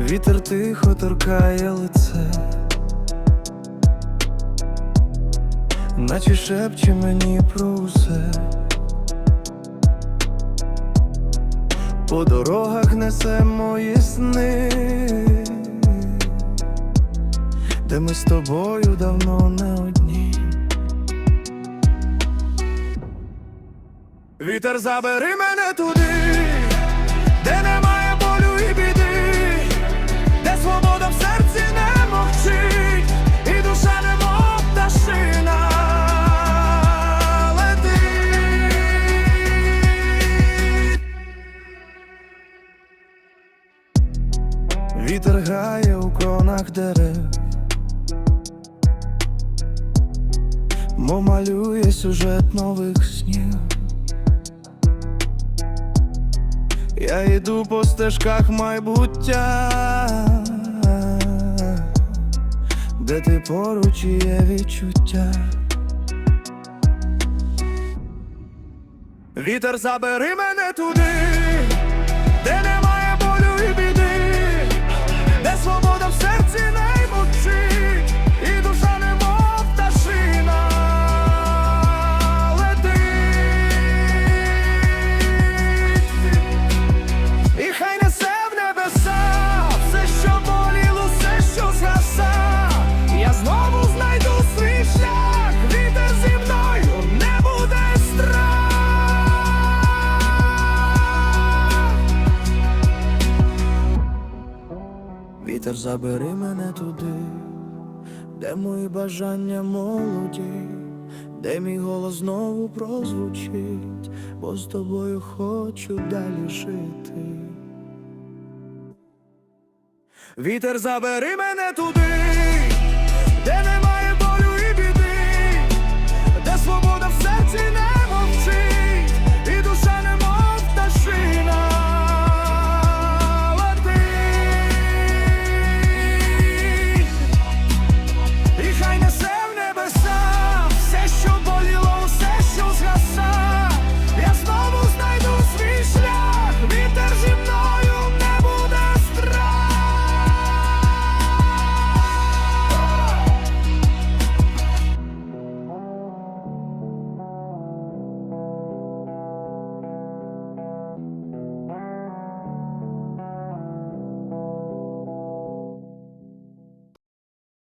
Вітер тихо торкає лице, наче шепче мені про усе. По дорогах несе мої сни, де ми з тобою давно не одні. Вітер забери мене туди, де немає Вітер грає у кронах дерев, мов малює сюжет нових снів. Я йду по стежках майбуття, де ти поруч є відчуття. Вітер забери мене туди, Вітер забери мене туди, де мої бажання молоді, де мій голос знову прозвучить, бо з тобою хочу далі жити. Вітер забери мене туди,